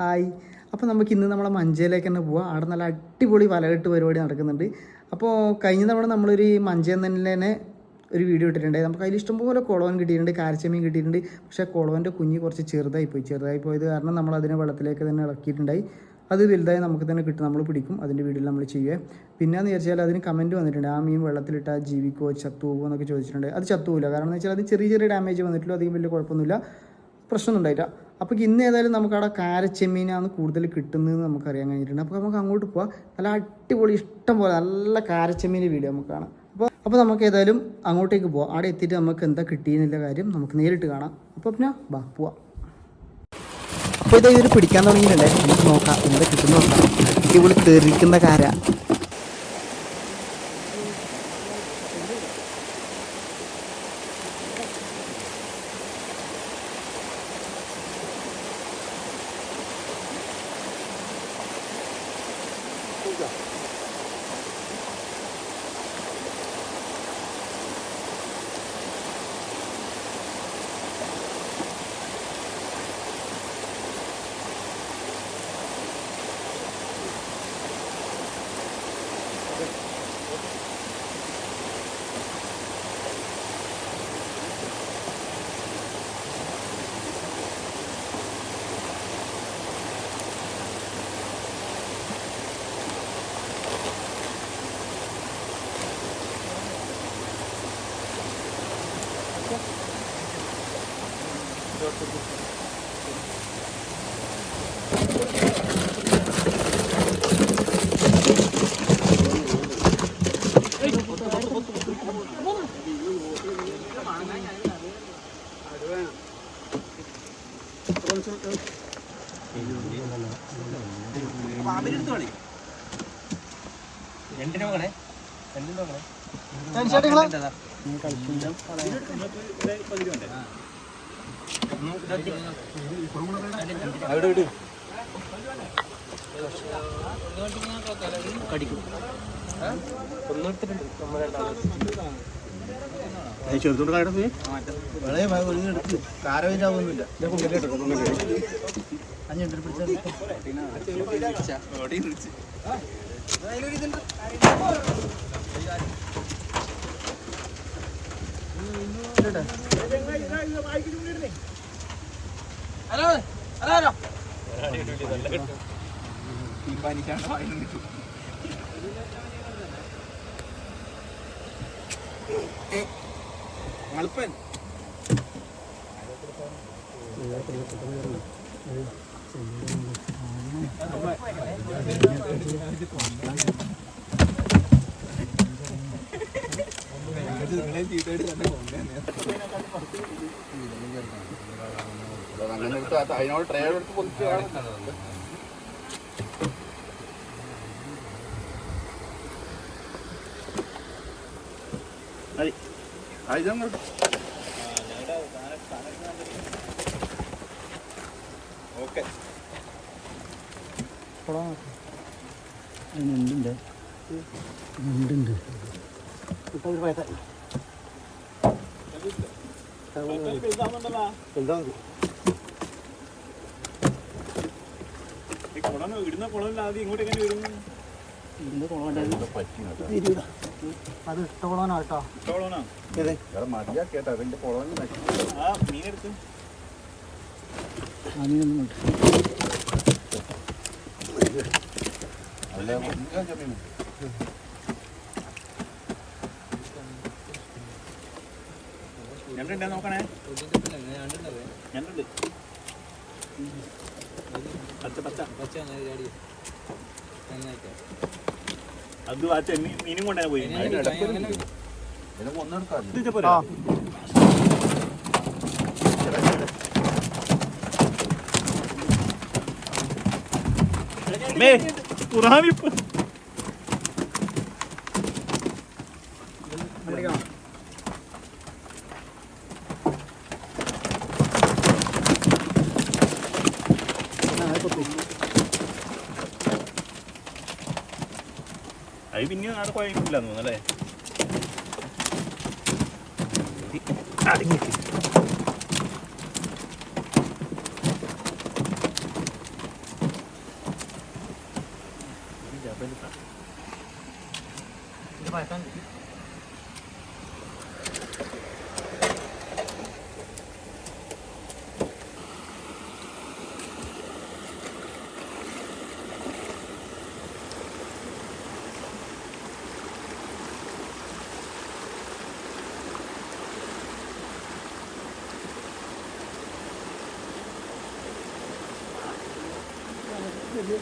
Hi. അപ്പോൾ നമുക്ക് ഇന്ന് നമ്മളെ മഞ്ചയിലേക്ക് തന്നെ പോവാം. അവിടെ നല്ല അടിപൊളി വലകെട്ട് പരിപാടി നടക്കുന്നുണ്ട്. അപ്പോൾ കഴിഞ്ഞ തവണ നമ്മളൊരു മഞ്ചയിൽ തന്നെ ഒരു വീഡിയോ ഇട്ടിട്ടുണ്ട് നമുക്ക് അതിൽ ഇഷ്ടംപോലെ കുളവൻ കിട്ടിയിട്ടുണ്ട് കാരച്ചമീൻ കിട്ടിയിട്ടുണ്ട്. പക്ഷേ കുളവന്റെ കുഞ്ഞ് കുറച്ച് ചെറുതായി പോയി ചെറുതായി പോയത് കാരണം നമ്മൾ അതിനെ വെള്ളത്തിലേക്ക് തന്നെ ഇളക്കിയിട്ടുണ്ടായി. അത് വലുതായി നമുക്ക് തന്നെ കിട്ടും. നമ്മൾ പിടിക്കും. അതിന്റെ വീഡിയോ നമ്മൾ ചെയ്യുക. പിന്നെയെന്ന് വിചാരിച്ചാൽ അതിന് കമന്റ് വന്നിട്ടുണ്ട്. ആ മീൻ വെള്ളത്തിലിട്ടാൽ ജീവിക്കുമോ ചത്തുവോ എന്നൊക്കെ ചോദിച്ചിട്ടുണ്ട്. അത് ചത്തുപോകില്ല. കാരണം എന്ന് വെച്ചാൽ അത് ചെറിയ ചെറിയ ഡാമേജ് വന്നിട്ടുള്ളൂ. അധികം വലിയ കുഴപ്പമൊന്നുമില്ല. പ്രശ്നമൊന്നും ഉണ്ടായില്ല. അപ്പോൾ ഇന്ന് ഏതായാലും നമുക്ക് അവിടെ കാരച്ചെമ്മീനാണ് കൂടുതൽ കിട്ടുന്നതെന്ന് നമുക്കറിയാൻ കഴിഞ്ഞിട്ടുണ്ട്. അപ്പോൾ നമുക്ക് അങ്ങോട്ട് പോവാം. നല്ല അടിപൊളി ഇഷ്ടം പോലെ നല്ല കാരച്ചെമ്മീന്റെ വീഡിയോ നമുക്ക് കാണാം. അപ്പോൾ അപ്പോൾ നമുക്ക് ഏതായാലും അങ്ങോട്ടേക്ക് പോവാം. അവിടെ എത്തിയിട്ട് നമുക്ക് എന്താ കിട്ടിയെന്നുള്ള കാര്യം നമുക്ക് നേരിട്ട് കാണാം. അപ്പോൾ പിന്നെ ബാ പോവാം. അപ്പോൾ ഇതായി ഇവർ പിടിക്കാൻ തുടങ്ങിയിട്ടുണ്ട് നമുക്ക് നോക്കാം എന്താ കിട്ടുന്ന നോക്കാം. അടിപൊളി തെറിക്കുന്ന കാര. രണ്ടിന് നോക്കണേ രണ്ടിന് അവിടെ വിട് കടിക്കും ഒന്നെടുത്തിട്ടുണ്ട് നമ്മൾ ചെറുത്തോണ്ട് കാര്യം പോയി കാരവേറ്റാവുന്നില്ല മളുപ്പൻ അങ്ങനെ എടുത്ത് അതിനോട് ട്രേഡ് എടുത്ത് പൊതിച്ചാണ് പൈസ ഇടുന്ന കുളമില്ല ആദ്യം ഇങ്ങോട്ട് എങ്ങനെ വരും അത് കേട്ടോ കുളമാണോ മതിയാ കേട്ടോ അതിന്റെ കുളം ആ മീനെടുത്ത് അല്ല ഞണ്ടുണ്ടേ നോക്കണേ? ഞണ്ടുണ്ട്. പച്ച പച്ച. അത് ആ ചെമ്മീൻ മീനും കൊണ്ടേ പോയി. ഇതിനൊക്കെ ഒന്നെടുക്കാം ഇത് പോരാ മേ പുറാവിപ്പ് അത് പിന്നെ ആടെ കുഴപ്പമില്ല തോന്നുന്നല്ലേ 这不是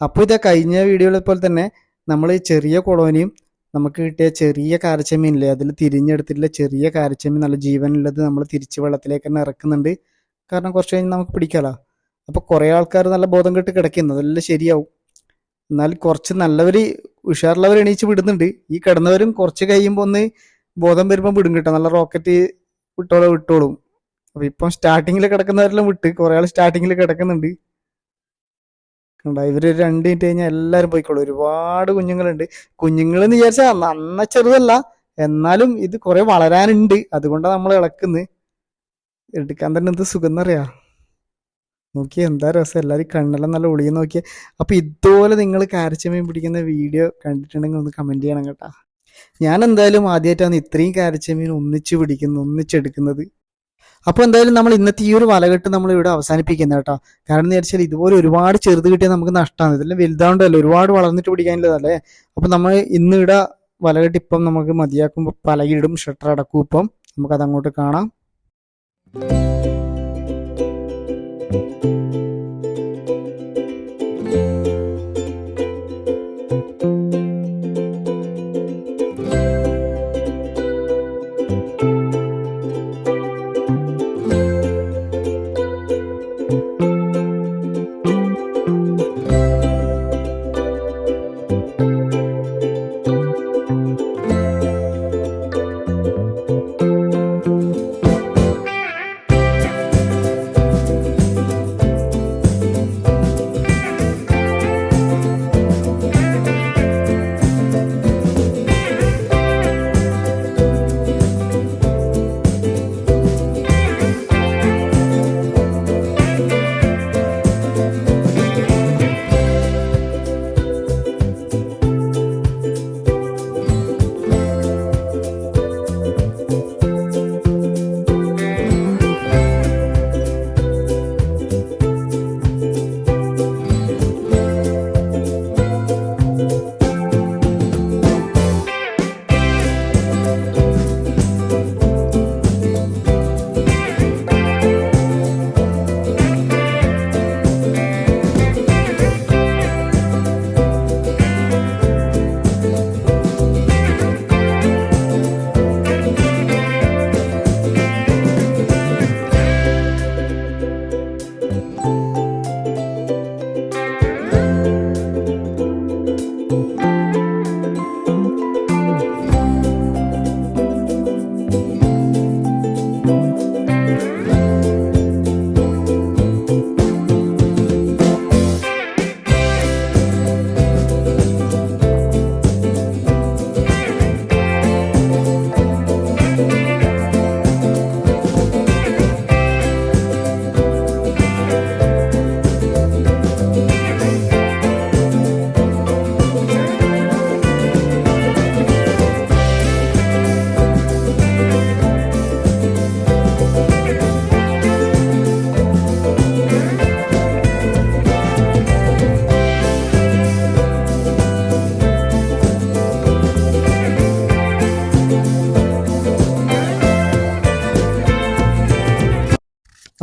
അപ്പോൾ ഇതാ കഴിഞ്ഞ വീഡിയോയിലെ പോലെ തന്നെ നമ്മൾ ചെറിയ കൊളോനിയും നമുക്ക് കിട്ടിയ ചെറിയ കാരച്ചമീനില്ലേ അതിൽ തിരിഞ്ഞെടുത്തിട്ടുള്ള ചെറിയ കാരച്ചമീൻ നല്ല ജീവനുള്ളത് നമ്മൾ തിരിച്ച് വെള്ളത്തിലേക്ക് തന്നെ ഇറക്കുന്നുണ്ട്. കാരണം കുറച്ച് കഴിഞ്ഞ് നമുക്ക് പിടിക്കാലോ. അപ്പോൾ കുറേ ആൾക്കാർ നല്ല ബോധം കെട്ട് കിടക്കുന്നു. അതെല്ലാം ശരിയാവും. എന്നാൽ കുറച്ച് നല്ലവർ ഉഷാറുള്ളവർ എണീച്ച് വിടുന്നുണ്ട്. ഈ കിടന്നവരും കുറച്ച് കഴിയുമ്പോൾ ഒന്ന് ബോധം വരുമ്പോൾ വിടും കിട്ടും. നല്ല റോക്കറ്റ് വിട്ടോളൂ വിട്ടോളും. അപ്പോൾ ഇപ്പം സ്റ്റാർട്ടിങ്ങിൽ കിടക്കുന്നവരെല്ലാം വിട്ട് കുറേ ആൾ സ്റ്റാർട്ടിങ്ങിൽ കിടക്കുന്നുണ്ട്. കണ്ട? ഇവർ രണ്ട് മിനിറ്റ് കഴിഞ്ഞാൽ എല്ലാവരും പോയിക്കോളും. ഒരുപാട് കുഞ്ഞുങ്ങളുണ്ട്. കുഞ്ഞുങ്ങൾ എന്ന് വിചാരിച്ചാൽ നന്ന ചെറുതല്ല. എന്നാലും ഇത് കുറെ വളരാനുണ്ട്. അതുകൊണ്ടാണ് നമ്മൾ ഇളക്കുന്നത് എടുക്കാൻ തന്നെ എന്ത് സുഖം എന്നറിയാ നോക്കിയേ എന്താ രസം? എല്ലാവരും കണ്ണെല്ലാം നല്ല ഒളിയും നോക്കിയേ. അപ്പൊ ഇതുപോലെ നിങ്ങൾ കാരച്ചമീൻ പിടിക്കുന്ന വീഡിയോ കണ്ടിട്ടുണ്ടെങ്കിൽ ഒന്ന് കമന്റ് ചെയ്യണം കേട്ടാ. ഞാൻ എന്തായാലും ആദ്യമായിട്ടാണ് ഇത്രയും കാരച്ചമീൻ ഒന്നിച്ച് പിടിക്കുന്നത് ഒന്നിച്ചെടുക്കുന്നത്. അപ്പോൾ എന്തായാലും നമ്മൾ ഇന്നത്തെ ഈ ഒരു വലകെട്ട് നമ്മൾ ഇവിടെ അവസാനിപ്പിക്കുന്നത് കേട്ടോ. കാരണം എന്ന് വെച്ചാൽ ഇതുപോലെ ഒരുപാട് ചെറുത് കിട്ടിയാൽ നമുക്ക് നഷ്ടമാണ് ഇതെല്ലാം വലുതാണ്ടല്ലോ ഒരുപാട് വളർന്നിട്ട് പിടിക്കാനുള്ളതല്ലേ. അപ്പോൾ നമ്മൾ ഇന്ന് ഇവിടെ വലകെട്ട് ഇപ്പം നമുക്ക് മതിയാക്കുമ്പോൾ പലകിടും ഷട്ടർ അടക്കും ഇപ്പം. നമുക്കത് അങ്ങോട്ട് കാണാം.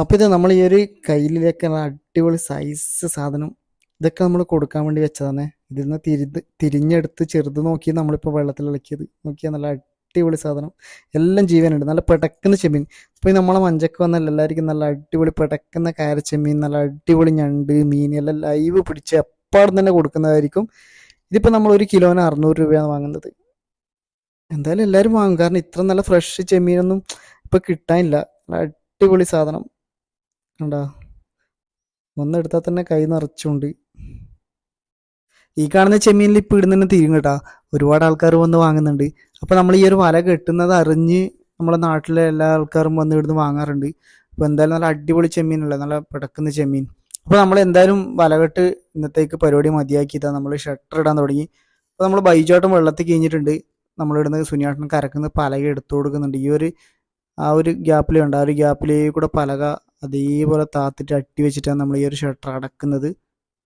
അപ്പോൾ ഇത് നമ്മൾ ഈ ഒരു കയ്യിലേക്ക് അടിപൊളി സൈസ് സാധനം ഇതൊക്കെ നമ്മൾ കൊടുക്കാൻ വേണ്ടി വെച്ചതാണ്. ഇതിൽ നിന്ന് തിരി തിരിഞ്ഞെടുത്ത് ചെറുത് നോക്കി നമ്മളിപ്പോൾ വെള്ളത്തിൽ ഇളക്കിയത്. നോക്കിയാൽ നല്ല അടിപൊളി സാധനം. എല്ലാം ജീവനുണ്ട്. നല്ല പെടക്കുന്ന ചെമ്മീൻ. ഇപ്പോൾ നമ്മളെ മഞ്ചക്ക് വന്നല്ല എല്ലാവർക്കും നല്ല അടിപൊളി പെടക്കുന്ന കാര ചെമ്മീൻ നല്ല അടിപൊളി ഞണ്ട് മീൻ എല്ലാം ലൈവ് പിടിച്ച് എപ്പാടും തന്നെ കൊടുക്കുന്നതായിരിക്കും. ഇതിപ്പോൾ നമ്മൾ ഒരു കിലോന് അറുന്നൂറ് രൂപയാണ് വാങ്ങുന്നത്. എന്തായാലും എല്ലാവരും വാങ്ങും. കാരണം ഇത്ര നല്ല ഫ്രഷ് ചെമ്മീനൊന്നും ഇപ്പോൾ കിട്ടാനില്ല. നല്ല അടിപൊളി സാധനം. കണ്ടാ? ഒന്നെടുത്താൽ തന്നെ കൈ നിറച്ചുണ്ട്. ഈ കാണുന്ന ചെമ്മീനിൽ ഇപ്പം ഇടുന്നതന്നെ തീരും കേട്ടാ. ഒരുപാട് ആൾക്കാർ വന്ന് വാങ്ങുന്നുണ്ട്. അപ്പോൾ നമ്മൾ ഈ ഒരു വല കെട്ടുന്നത് അറിഞ്ഞ് നമ്മുടെ നാട്ടിലെ എല്ലാ ആൾക്കാരും വന്ന് ഇവിടുന്ന് വാങ്ങാറുണ്ട്. അപ്പോൾ എന്തായാലും നല്ല അടിപൊളി ചെമ്മീനല്ല? നല്ല പിടക്കുന്ന ചെമ്മീൻ. അപ്പോൾ നമ്മൾ എന്തായാലും വലകെട്ട് ഇന്നത്തേക്ക് പരിപാടി മതിയാക്കിയതാണ് നമ്മൾ ഷട്ടർ ഇടാൻ തുടങ്ങി. അപ്പോൾ നമ്മൾ ബൈജോട്ടം വെള്ളത്തിൽ കഴിഞ്ഞിട്ടുണ്ട്. ഇടുന്ന സുനിയാട്ടൻ കരക്കുന്ന പലക എടുത്തു കൊടുക്കുന്നുണ്ട്. ഈ ഒരു ആ ഒരു ഗ്യാപ്പിലുണ്ട് ആ ഒരു ഗ്യാപ്പിലേക്ക് കൂടെ പലക അതേപോലെ താത്തിട്ട് അട്ടി വെച്ചിട്ടാണ് നമ്മൾ ഈ ഒരു ഷട്ടർ അടക്കുന്നത്.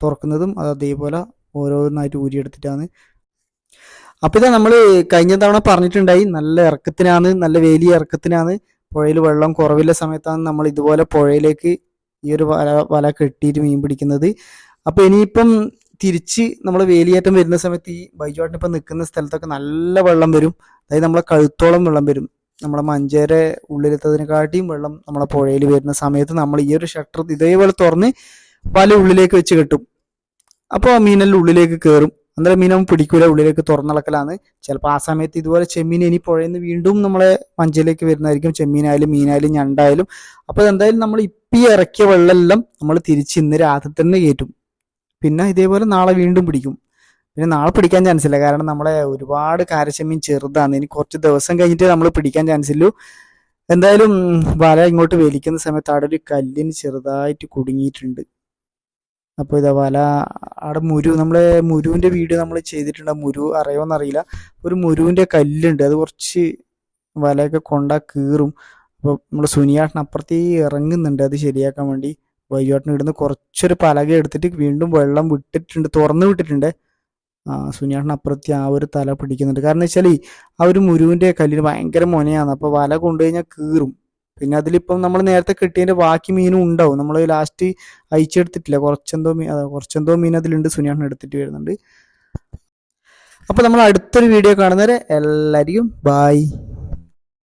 തുറക്കുന്നതും അത് അതേപോലെ ഓരോന്നായിട്ട് ഊരിയെടുത്തിട്ടാണ്. അപ്പോൾ ഇതാ നമ്മൾ കഴിഞ്ഞ തവണ പറഞ്ഞിട്ടുണ്ടായി നല്ല ഇറക്കത്തിനാണ് നല്ല വേലിയ ഇറക്കത്തിനാണ്. പുഴയിൽ വെള്ളം കുറവില്ല സമയത്താണ് നമ്മൾ ഇതുപോലെ പുഴയിലേക്ക് ഈ ഒരു വല വല കെട്ടിയിട്ട് മീൻ പിടിക്കുന്നത്. അപ്പോൾ ഇനിയിപ്പം തിരിച്ച് നമ്മൾ വേലിയേറ്റം വരുന്ന സമയത്ത് ഈ ബൈജുവാട്ടിനിപ്പം നിൽക്കുന്ന സ്ഥലത്തൊക്കെ നല്ല വെള്ളം വരും. അതായത് നമ്മളെ കഴുത്തോളം വെള്ളം വരും. നമ്മളെ മഞ്ചേരെ ഉള്ളിലെത്തതിനെക്കാട്ടിയും വെള്ളം നമ്മളെ പുഴയിൽ വരുന്ന സമയത്ത് നമ്മൾ ഈ ഒരു ഷട്ടർ ഇതേപോലെ തുറന്ന് വല ഉള്ളിലേക്ക് വെച്ച് കെട്ടും. അപ്പോൾ മീനെല്ലാം ഉള്ളിലേക്ക് കയറും അന്നേരം മീനും പിടിക്കൂല ഉള്ളിലേക്ക് തുറന്നിളക്കലാണ്. ചിലപ്പോൾ ആ സമയത്ത് ഇതുപോലെ ചെമ്മീൻ ഇനി പുഴയിൽ നിന്ന് വീണ്ടും നമ്മളെ മഞ്ചയിലേക്ക് വരുന്നതായിരിക്കും. ചെമ്മീനായാലും മീനായാലും ഞണ്ടായാലും. അപ്പോൾ എന്തായാലും നമ്മൾ ഇപ്പി ഇറക്കിയ വെള്ളമെല്ലാം നമ്മൾ തിരിച്ച് ഇന്ന് രാത്രി തന്നെ കയറ്റും. പിന്നെ ഇതേപോലെ നാളെ വീണ്ടും പിടിക്കും. പിന്നെ നാളെ പിടിക്കാൻ ചാൻസ് ഇല്ല. കാരണം നമ്മളെ ഒരുപാട് കാര്യക്ഷമ്യം ചെറുതാണ്. ഇനി കുറച്ച് ദിവസം കഴിഞ്ഞിട്ട് നമ്മൾ പിടിക്കാൻ ചാൻസ് ഇല്ലൂ. എന്തായാലും വല ഇങ്ങോട്ട് വലിക്കുന്ന സമയത്ത് അവിടെ ഒരു കല്ലിന് ചെറുതായിട്ട് കുടുങ്ങിയിട്ടുണ്ട്. അപ്പോൾ ഇതാ വല അവിടെ മുരു നമ്മളെ മുരുവിന്റെ വീഡിയോ നമ്മൾ ചെയ്തിട്ടുണ്ട്? മുരു അറിയോന്നറിയില്ല ഒരു മുരുവിന്റെ കല്ലുണ്ട്. അത് കുറച്ച് വലയൊക്കെ കൊണ്ടാ കീറും. അപ്പോൾ നമ്മൾ സുനിയാട്ടൻ അപ്പുറത്തേ ഇറങ്ങുന്നുണ്ട് അത് ശരിയാക്കാൻ വേണ്ടി. വൈകോട്ടിന് ഇടുന്ന് കുറച്ചൊരു പലക എടുത്തിട്ട് വീണ്ടും വെള്ളം വിട്ടിട്ടുണ്ട് തുറന്നു വിട്ടിട്ടുണ്ട്. സുനിയാട്ടൻ അപ്പുറത്തെ ആ ഒരു തല പിടിക്കുന്നുണ്ട്. കാരണം വെച്ചാൽ ആ ഒരു മുരുവിന്റെ കല്ലിന് ഭയങ്കര മുനയാണ്. അപ്പോൾ വല കൊണ്ടുകഴിഞ്ഞാൽ കീറും. പിന്നെ അതിലിപ്പം നമ്മൾ നേരത്തെ കിട്ടിയതിന്റെ ബാക്കി മീനും ഉണ്ടാവും. നമ്മൾ ലാസ്റ്റ് അയച്ചെടുത്തിട്ടില്ല കുറച്ചെന്തോ മീൻ കുറച്ചെന്തോ മീൻ അതിലുണ്ട് സുനിയാട്ടൻ എടുത്തിട്ട് വരുന്നുണ്ട്. അപ്പോൾ നമ്മൾ അടുത്തൊരു വീഡിയോ കാണുന്നവരെ എല്ലാവരെയും ബായ്